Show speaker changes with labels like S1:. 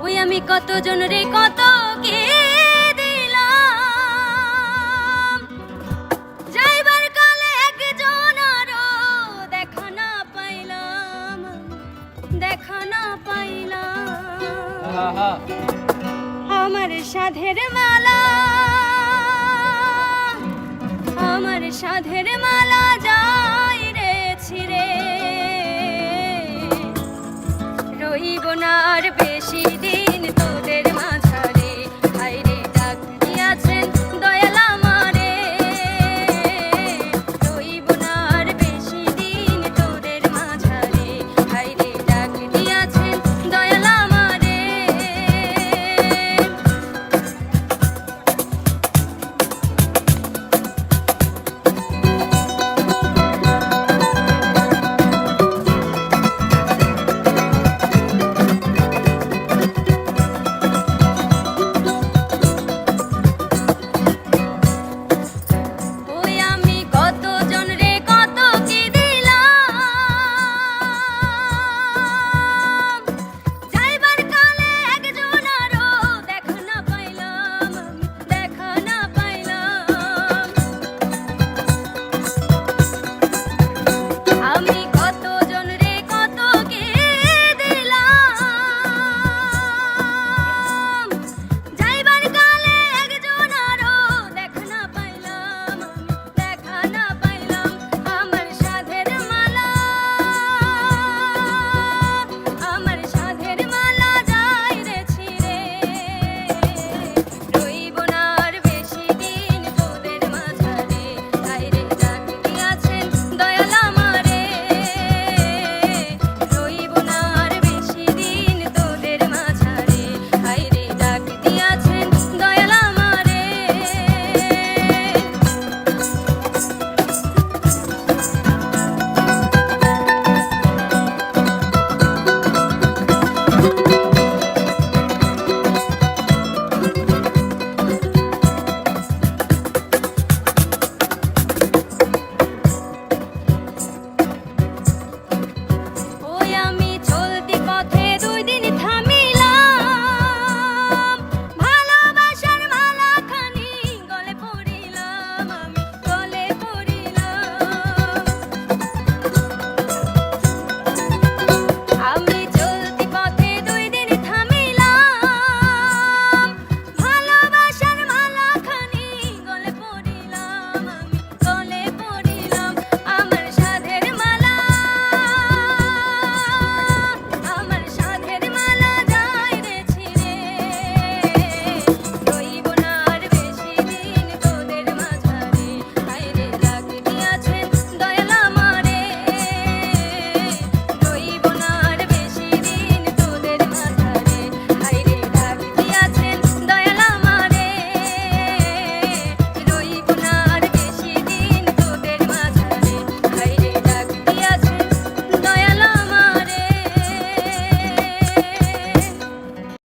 S1: ওই আমি কতজন রে কত কে দিলাম? যাইবার কালে একজন আরও দেখা না পাইলাম দেখা না পাইলাম। আমার সাধের মালা আমার সাধের মালা থাকো বেশি দিন তোদের মাঝারে। হাইরে ডাক দিয়াছেন দয়া